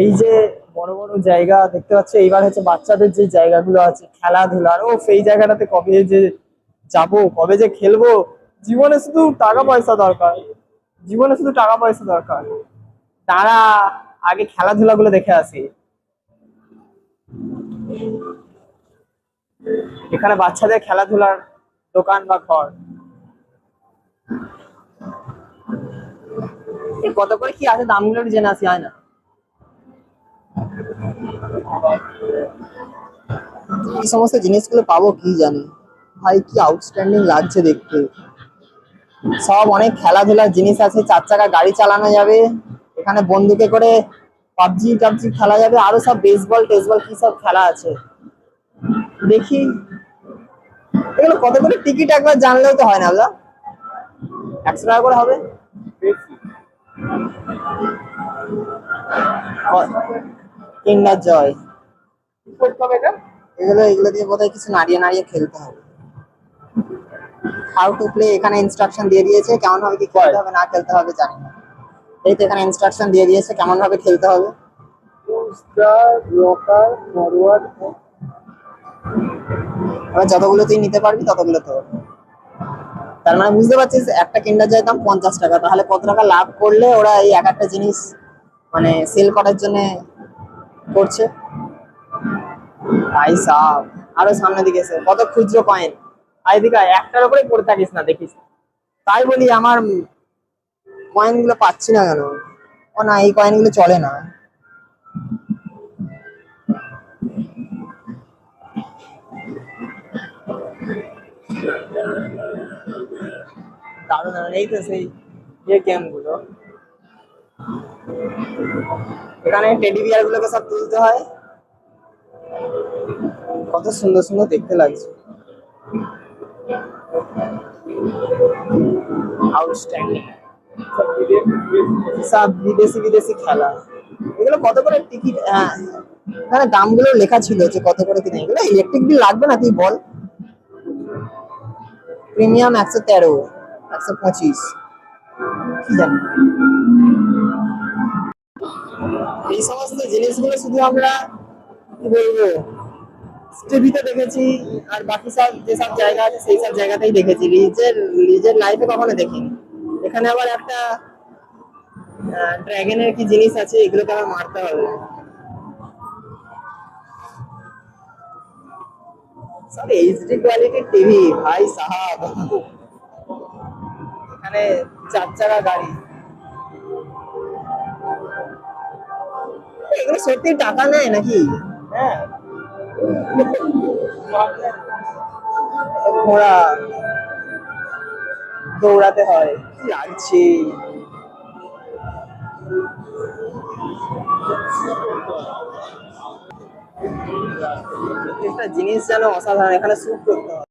এই যে বড় বড় জায়গা দেখতে পাচ্ছ, এইবার হচ্ছে বাচ্চাদের যে জায়গাগুলো আছে খেলাধুলার ও সেই জায়গাটাতে কবে যে যাব, কবে যে খেলব, জীবনে শুধু টাকা পয়সা দরকার। জীবনে শুধু টাকা পয়সা দরকার। তারা আগে খেলাধুলাগুলো দেখে আসি। এখানে বাচ্চাদের খেলাধুলার দোকান বা ঘর। কত করে কি আছে? দামগুলো জেনে আসি, হয় না? এই সমস্ত জিনিসগুলো পাবো কি জানি? ভাই, কি আউটস্ট্যান্ডিং লাগছে দেখতে। সব অনেক খেলাধুলার জিনিস আছে, চার চাকা গাড়ি চালানো যাবে, এখানে বন্দুকে করে পাবজি, টাবজি খেলা যাবে, আরও সব বেসবল টেসবল, কি সব খেলা আছে। দেখি। এগুলো কত করে? টিকিট একবার জানলেও তো হয় না, দাদা। একশো টাকা করে হবে? কিন্ডার জয়। এগুলো এগুলো দিয়ে বোধহয় কিছু নাড়িয়ে নাড়িয়ে খেলতে হবে। হাউ টু প্লে এখানে ইনস্ট্রাকশন দিয়ে দিয়েছে কেমন ভাবে কি খেলতে হবে না খেলতে হবে জানি না। এই তো এখানে ইনস্ট্রাকশন দিয়ে দিয়েছে কেমন ভাবে খেলতে হবে। এবার যতগুলো তুই নিতে পারবি ততগুলো তো তার মানে বুঝতে পারছিস একটা কিন্ডার জয়ের দাম পঞ্চাশ টাকা তাহলে কত টাকা লাভ করলে ওরা এই এক একটা জিনিস মানে সেল করার জন্য করছে? ভাই সাহ আরও সামনের দিকে এসে, কত খুচরো কয়েন আর এদিকে একটার উপরে পড়ে থাকিস না, দেখিস। তাই বলি আমার কয়েনগুলো পাচ্ছি না কেন? ও না, এই কয়েনগুলো চলে না। দারুণ এই তো সেই গেমগুলো। এখানে টেডি বিয়ার গুলোকে সব তুলতে হয়। কত সুন্দর সুন্দর দেখতে লাগছে। আউটস্ট্যান্ডিং সব বিদেশি বিদেশি খেলা। এগুলো কত করে টিকিট? হ্যাঁ। এখানে দামগুলো লেখা ছিল যে কত করে কিনে। এগুলো ইলেকট্রিক বিল লাগবে না তুই বল। প্রিমিয়াম একশো তেরো একশো পঁচিশ। কি জানি। এই সমস্ত জিনিসগুলো শুধু আমরা কি বলব? টিভিতে দেখেছি, আর বাকি সব যেসব জায়গা আছে, সেই সব জায়গাতেই দেখেছি। নিজের নিজের লাইফে কখনো দেখিনি। এখানে আবার একটা ড্রাগনের কি জিনিস আছে, এগুলোকে আবার মারতে হবে। সব এইচডি কোয়ালিটির টিভি ভাই সাহাব। এখানে চার চাকা গাড়ি। এগুলো সত্যি টাকা নেয় নাকি? হ্যাঁ। ঘোড়া দৌড়াতে হয়। লাগছে। একটা জিনিস যেন অসাধারণ এখানে স্যুট করতে হয়।